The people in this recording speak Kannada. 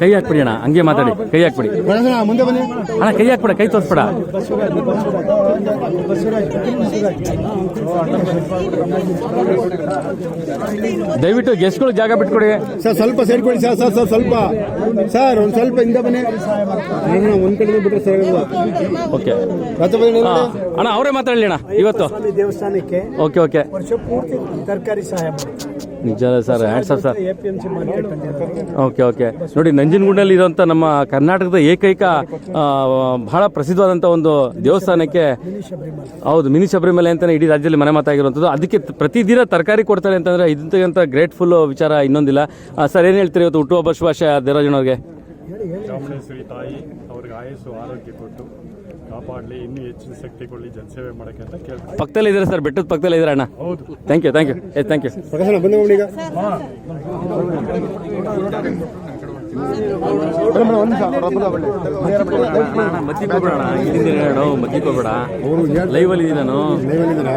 ಕೈ ಹಾಕ್ಬಿಡಿ ಅಣ್ಣ. ಹಂಗೆ ಮಾತಾಡಿ. ಕೈ ಹಾಕ್ಬಿಡಿ. ಮುಂದೆ ಬನ್ನಿ. ಅಣ್ಣ ಕೈ ಹಾಕ್ಬಿಡ. ಕೈ ತೋರಿಸ್ಬೇಡ. ದಯವಿಟ್ಟು ಗೆಸ್ಟ್ಗಳು ಜಾಗ ಬಿಟ್ಕೊಡಿ. ಸರ್ ಸ್ವಲ್ಪ ಸೇರ್ಕೊಳ್ಳಿ ಕೊಡಿ ಸರ್ ಸರ್ ಸರ್ ಸ್ವಲ್ಪ. ಸರ್ ಒಂದು ಸ್ವಲ್ಪ ಹಿಂದೆ ಬನ್ನಿ. ಒಂದ್ ಕಡೆ ಬಿಟ್ಟರೆ ಸರ್ ಓಕೆ. ಮತ್ತೆ ಅಣ್ಣ ಅವರೇ ಮಾತಾಡಲಿ ಅಣ್ಣ. ಇವತ್ತು. ದೇವಸ್ಥಾನಕ್ಕೆ ಓಕೆ ಓಕೆ. ವರ್ಷ ಪೂರ್ತಿ ತರಕಾರಿ ಸಹಾಯ ನಿಜ sir hands off sir. Okay okay. ನೋಡಿ ನಂಜನಗೂಡಲ್ಲಿ ಇರುವಂತ ನಮ್ಮ ಕರ್ನಾಟಕದ ಏಕೈಕ ಬಹಳ ಪ್ರಸಿದ್ಧವಾದಂಥ ಒಂದು ದೇವಸ್ಥಾನಕ್ಕೆ ಹೌದು ಮಿನಿ ಶಬರಿಮಲೆ ಅಂತಾನೆ ಇಡೀ ರಾಜ್ಯದಲ್ಲಿ ಮನೆ ಮಾತಾಗಿರುವಂಥದ್ದು. ಅದಕ್ಕೆ ಪ್ರತಿದಿನ ತರಕಾರಿ ಕೊಡ್ತಾರೆ ಅಂತಂದ್ರೆ ಇದಂತ ಗ್ರೇಟ್ಫುಲ್ ವಿಚಾರ ಇನ್ನೊಂದಿಲ್ಲ. ಸರ್ ಏನು ಹೇಳ್ತೀರಿ ಇವತ್ತು ಹುಟ್ಟುಹಬ್ಬ ಶುಭಾಶಯ ದೇವರಾಜನವ್ರಿಗೆ? ಚಾಮುಂಡೇಶ್ವರಿ ತಾಯಿ ಅವ್ರಿಗೆ ಆಯಸ್ಸು ಆರೋಗ್ಯ ಕೊಟ್ಟು. ಕಾಪಾಡಲಿ ಇನ್ನೂ ಹೆಚ್ಚಿನ ಶಕ್ತಿ ಕೊಡಲಿ ಜನಸೇವೆ ಮಾಡಕ್ಕೆ ಅಂತ ಕೇಳ್ತೀನಿ ಪಕ್ಕದಲ್ಲಿ ಇದ್ರೆ ಸರ್? ಬೆಟ್ಟದ ಪಕ್ಕದಲ್ಲಿ ಇದ್ದಾರೆ ಅಣ್ಣ? ಹೌದು. Thank you thank you yes thank you ಪ್ರಕಾಶನ ಬಂದು ನೋಡಿ ಮದ್ದಿಕೋಬೇಡ ಮದ್ದಿಗೆ ಹೋಗ್ಬೇಡ ಮದ್ದಿಗೆ ಹೋಗ್ಬೇಡ. ಲೈವ್ ಅಲ್ಲಿ ನಾನು? ಲೈವ್ ಅಲ್ಲಿ ಇದ್ದೀರಾ?